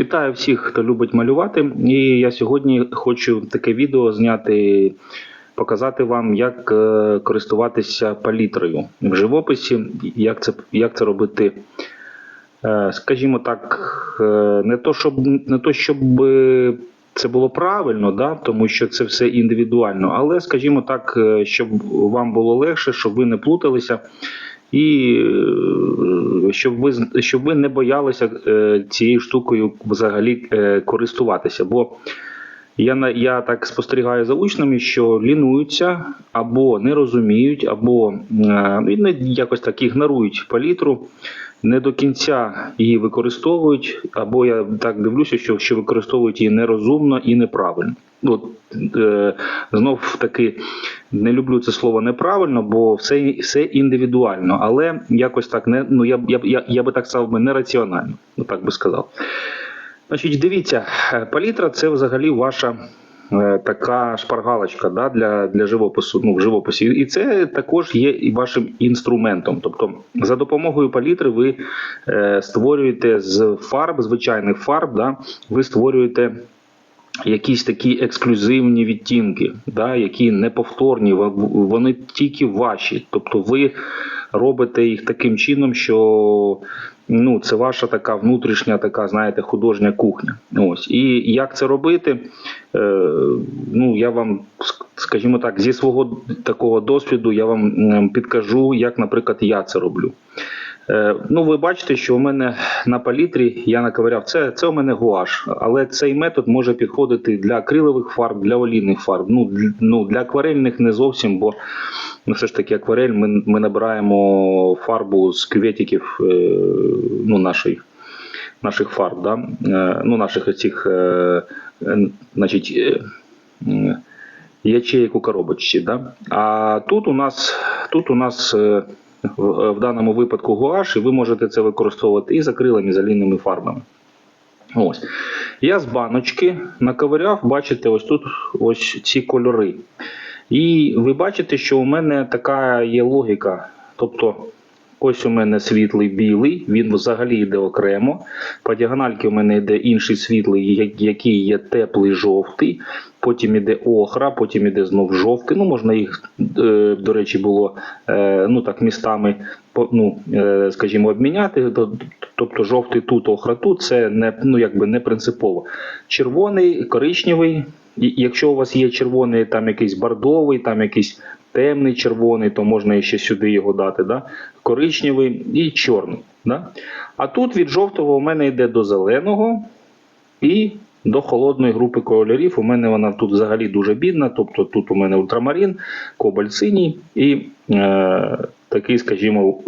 Вітаю всіх, хто любить малювати. І я сьогодні хочу таке відео зняти, показати вам, як е, користуватися палітрою в живописі, як це, як це робити. е, Скажімо так, е, не то, щоб не то, щоб це було правильно, да, тому що це все індивідуально, але, скажімо так, щоб вам було легше, щоб ви не плуталися. І е, щоб ви щоб ви не боялися е, цією штукою взагалі е, користуватися. Бо я на я так спостерігаю за учнями, що лінуються або не розуміють, або е, якось так ігнорують палітру, не до кінця її використовують, або я так дивлюся, що, що використовують її нерозумно і неправильно. От, е, знов таки не люблю це слово неправильно, бо все, все індивідуально, але якось так не ну я, б- я, я, я би так сказав би нераціонально, ну так би сказав. Значить, дивіться, е, палітра це взагалі ваша е, така шпаргалочка да, для, для живопису, ну, живописі. І це також є і вашим інструментом. Тобто, за допомогою палітри ви е, створюєте з фарб, звичайних фарб, да, ви створюєте якісь такі ексклюзивні відтінки, да, які неповторні, во- вони тільки ваші. Тобто ви робите їх таким чином, що ну, це ваша така внутрішня, така, знаєте, художня кухня. Ось. І як це робити? Е, ну, я вам, скажімо так, зі свого такого досвіду я вам підкажу, як, наприклад, я це роблю. Е, Ну, ви бачите, що у мене на палітрі я наковиряв. Це, це у мене гуаш, але цей метод може підходити для акрилових фарб, для олійних фарб. Ну, ну, для акварельних не зовсім, бо ну, все ж таки акварель ми, ми набираємо фарбу з кюветиків е, ну, наших, наших фарб, да? е, ну, наших цих, е, значить, ячеїк у коробочці. Да? А тут у нас, тут у нас в, в даному випадку гуаш, і ви можете це використовувати і з акрилами, і з фарбами. Ось. Я з баночки наковиряв, бачите, ось тут ось ці кольори. І ви бачите, що у мене така є логіка. Тобто, ось у мене світлий білий, він взагалі йде окремо. По діагональки у мене йде інший світлий, який є теплий жовтий. Потім іде охра, потім іде знов жовтий. Ну, можна їх, е, до речі, було е, ну, так, містами, ну, е, скажімо, обміняти. Тобто жовтий тут, охра тут, це не, ну, якби не принципово. Червоний, коричневий. Якщо у вас є червоний, там якийсь бордовий, там якийсь темний червоний, то можна ще сюди його дати. Да? Коричневий і чорний. Да? А тут від жовтого у мене йде до зеленого і до холодної групи кольорів. У мене вона тут взагалі дуже бідна. Тобто тут у мене ультрамарин, кобальт синій і е, такий, скажімо,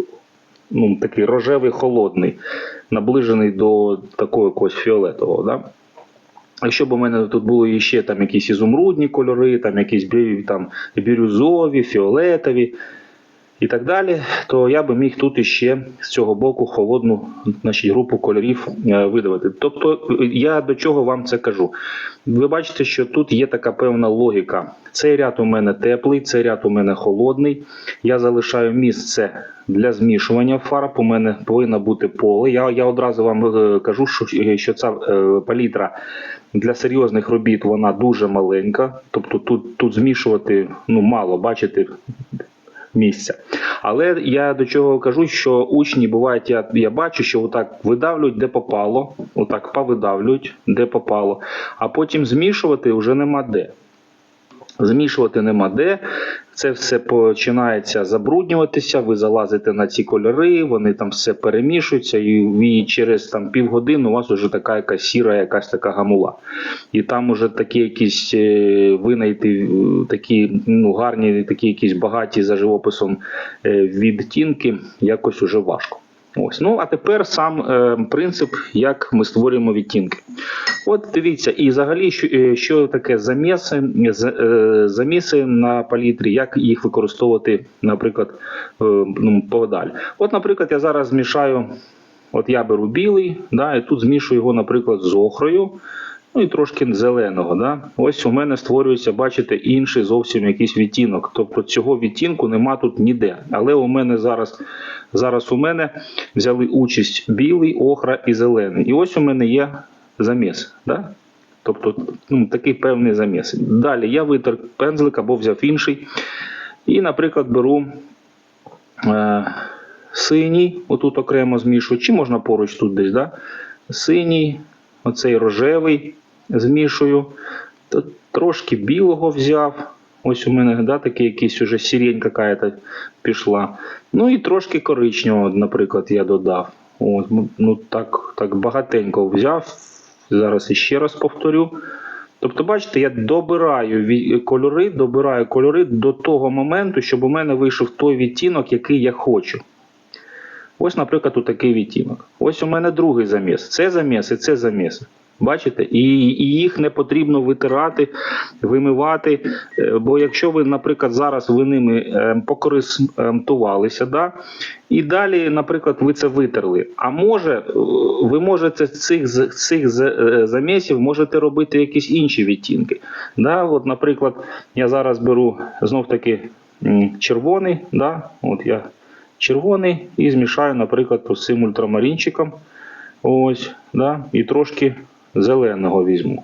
ну, такий рожевий холодний, наближений до такого якогось фіолетового. Да? Якщо б у мене тут були ще там якісь ізумрудні кольори, там якісь там, бірюзові, фіолетові і так далі, то я би міг тут іще з цього боку холодну значить, групу кольорів е, видавати. Тобто е, я до чого вам це кажу? Ви бачите, що тут є така певна логіка. Цей ряд у мене теплий, цей ряд у мене холодний. Я залишаю місце для змішування фарб. У мене повинно бути поле. Я, я одразу вам е, кажу, що, що ця палітра для серйозних робіт вона дуже маленька. Тобто тут, тут змішувати ну, мало, бачите, місця. Але я до чого кажу, що учні бувають, я, я бачу, що отак видавлюють, де попало, отак повидавлюють, де попало, а потім змішувати вже нема де. Змішувати нема де. Це все починається забруднюватися. Ви залазите на ці кольори, вони там все перемішуються, і, через там півгодини у вас вже така якась сіра, якась така гамула. І там уже такі якісь е, винайти е, такі ну, гарні, такі якісь багаті за живописом е, відтінки, якось уже важко. Ось. Ну, а тепер сам е, принцип, як ми створюємо відтінки. От дивіться, і взагалі, що, е, що таке заміси, е, заміси на палітрі, як їх використовувати, наприклад, е, ну, подалі. От, наприклад, я зараз змішаю, от я беру білий, да, і тут змішую його, наприклад, з охрою. Ну і трошки зеленого. Да? Ось у мене створюється, бачите, інший зовсім якийсь відтінок. Тобто цього відтінку нема тут ніде. Але у мене зараз, зараз у мене взяли участь білий, охра і зелений. І ось у мене є заміс. Да? Тобто ну, такий певний заміс. Далі я витер пензлик або взяв інший. І, наприклад, беру е, синій, отут окремо змішую, чи можна поруч тут десь, да? синій, оцей рожевий змішую. Трошки білого взяв. Ось у мене да, такий якийсь уже сірень какая-то пішла. Ну і трошки коричневого, наприклад, я додав. От, ну, так, так багатенько взяв. Зараз іще раз повторю. Тобто, бачите, я добираю кольори, добираю кольори до того моменту, щоб у мене вийшов той відтінок, який я хочу. Ось, наприклад, тут такий відтінок. Ось у мене другий заміс. Це заміс і це заміс. Бачите? І, і їх не потрібно витирати, вимивати. Е, Бо якщо ви, наприклад, зараз ви ними е, покористувалися, да? і далі, наприклад, ви це витерли. А може, е, ви можете з цих, з цих замісів можете робити якісь інші відтінки. Да? От, наприклад, я зараз беру знов таки червоний. Да? От я червоний і змішаю, наприклад, з цим ультрамарінчиком. Ось, да? І трошки зеленого візьму.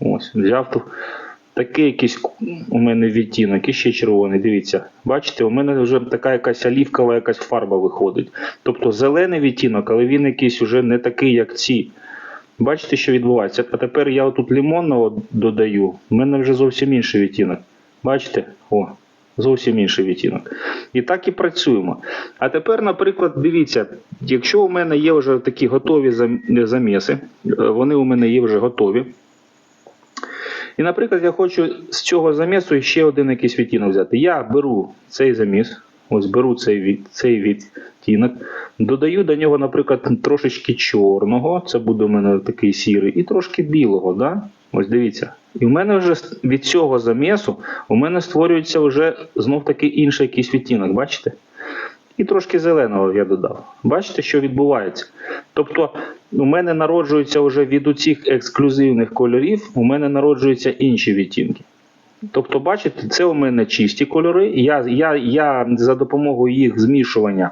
Ось, взяв тут такий якийсь у мене відтінок, і ще червоний. Дивіться, бачите, у мене вже така якась олівкова якась фарба виходить. Тобто зелений відтінок, але він якийсь уже не такий, як ці. Бачите, що відбувається? А тепер я тут лимонного додаю. У мене вже зовсім інший відтінок. Бачите? О, зовсім інший відтінок. І так і працюємо. А тепер, наприклад, дивіться, якщо у мене є вже такі готові заміси, е, вони у мене є вже готові. І, наприклад, я хочу з цього замісу ще один якийсь відтінок взяти. Я беру цей заміс, ось беру цей, від, цей відтінок, додаю до нього, наприклад, трошечки чорного, це буде у мене такий сірий, і трошки білого. Да? Ось дивіться. І в мене вже від цього замісу у мене створюється вже знов таки інший якийсь відтінок, бачите? І трошки зеленого я додав. Бачите, що відбувається? Тобто, у мене народжується вже від оцих ексклюзивних кольорів, у мене народжуються інші відтінки. Тобто, бачите, це у мене чисті кольори. Я, я, я за допомогою їх змішування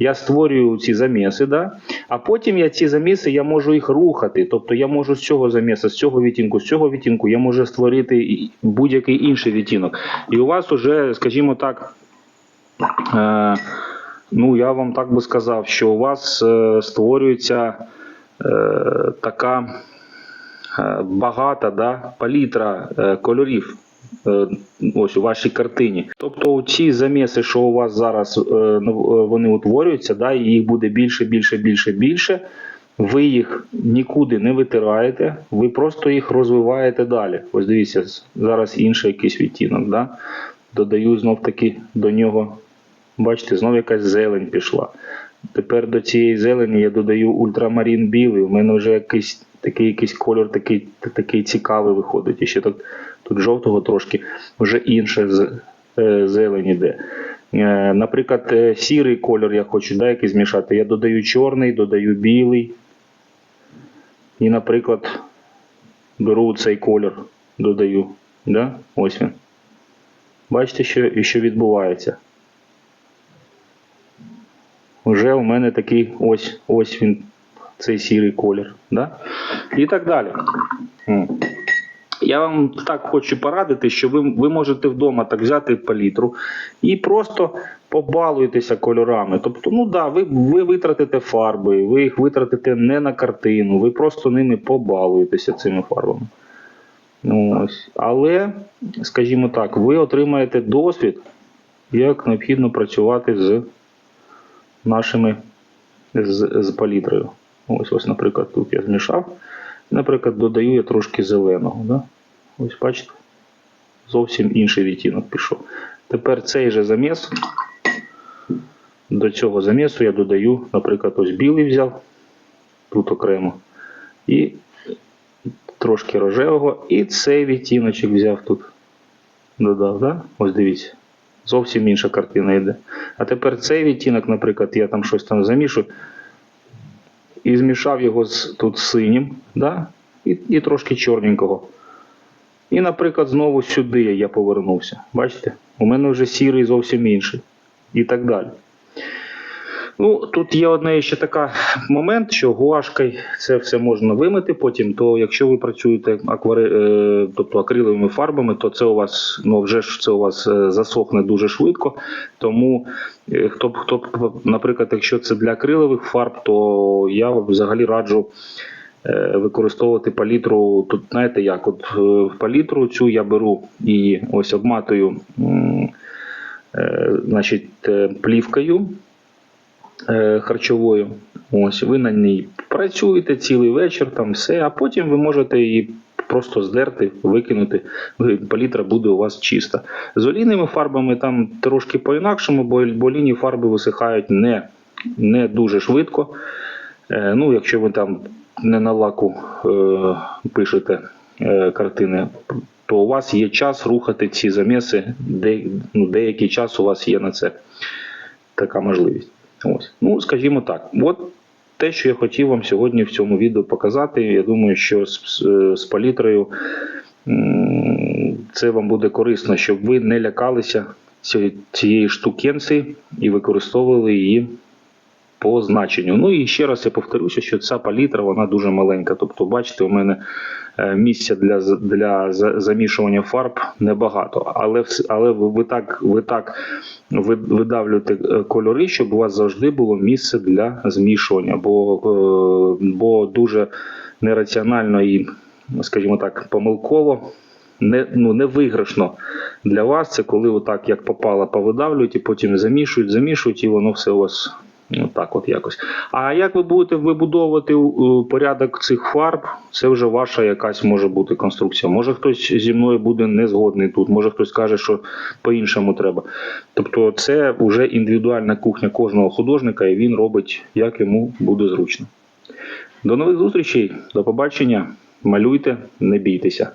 я створюю ці заміси, да? а потім я ці заміси я можу їх рухати. Тобто я можу з цього заміса, з цього відтінку, з цього відтінку я можу створити будь-який інший відтінок. І у вас уже, скажімо так, Е, ну, я вам так би сказав, що у вас е, створюється е, така е, багата да, палітра е, кольорів. Е, Ось у вашій картині. Тобто ці заміси, що у вас зараз е, е, вони утворюються, да, і їх буде більше, більше, більше, більше. Ви їх нікуди не витираєте, ви просто їх розвиваєте далі. Ось дивіться, зараз інший якийсь відтінок. Да? Додаю знов таки до нього Бачите, знов якась зелень пішла. Тепер до цієї зелені я додаю ультрамарін білий. У мене вже якийсь такий якийсь кольор такий, такий цікавий виходить. І ще тут, тут жовтого трошки вже інша з- е, зелень іде. Е, Наприклад, е, сірий кольор я хочу да, якийсь змішати. Я додаю чорний, додаю білий. І, наприклад, беру цей кольор, додаю. Да? Ось він. Бачите, що, що відбувається. Вже у мене такий ось ось він, цей сірий колір. Да? І так далі. Я вам так хочу порадити, що ви, ви можете вдома так взяти палітру і просто побалуєтеся кольорами. Тобто, ну да, ви, ви витратите фарби, ви їх витратите не на картину, ви просто ними побалуєтеся цими фарбами. Ось. Але, скажімо так, ви отримаєте досвід, як необхідно працювати з нашими з, з палітрою. Ось, ось, наприклад, тут я змішав. Наприклад, додаю я трошки зеленого. Да? Ось бачите, зовсім інший відтінок пішов. Тепер цей же заміс. До цього замісу я додаю, наприклад, ось білий взяв, тут окремо. І трошки рожевого. І цей відтіночок взяв тут. Додав, да? Ось дивіться. Зовсім інша картина йде. А тепер цей відтінок, наприклад, я там щось там замішу і змішав його з тут синім, да? і, і трошки чорненького. І, наприклад, знову сюди я повернувся. Бачите? У мене вже сірий зовсім інший. І так далі. Ну, тут є одне ще така момент, що гуашкою це все можна вимити потім. То якщо ви працюєте аквари... е, тобто акриловими фарбами, то це у вас ну вже ж це у вас е, засохне дуже швидко. Тому е, хто б хто б, наприклад, якщо це для акрилових фарб, то я взагалі раджу. Використовувати палітру, тут знаєте як, от палітру цю я беру і ось обматую значить, плівкою, харчовою. Ось ви на ній працюєте цілий вечір, там все, а потім ви можете її просто здерти, викинути. Палітра буде у вас чиста. З олійними фарбами там трошки по-інакшому, бо, бо олійні фарби висихають не, не дуже швидко. Е, ну, якщо ви там не на лаку е, пишете е, картини, то у вас є час рухати ці заміси, де, ну, деякий час у вас є на це така можливість. Ось. Ну, скажімо так, от те, що я хотів вам сьогодні в цьому відео показати. Я думаю, що з, з, палітрою це вам буде корисно, щоб ви не лякалися ці- цієї штукенці і використовували її по значенню. Ну і ще раз я повторюся, що ця палітра вона дуже маленька. Тобто, бачите, у мене е, місця для, для замішування фарб небагато. Але, але ви, так, ви так ви- видавлюєте е, кольори, щоб у вас завжди було місце для змішування, бо, е, бо дуже нераціонально і, скажімо так, помилково. Не, ну, не виграшно для вас це коли отак як попало, повидавлюють і потім замішують, замішують, і воно все у вас ну, так от якось. А як ви будете вибудовувати е, порядок цих фарб, це вже ваша якась може бути конструкція. Може хтось зі мною буде не згодний тут, може хтось каже, що по-іншому треба. Тобто це вже індивідуальна кухня кожного художника, і він робить, як йому буде зручно. До нових зустрічей, до побачення. Малюйте, не бійтеся.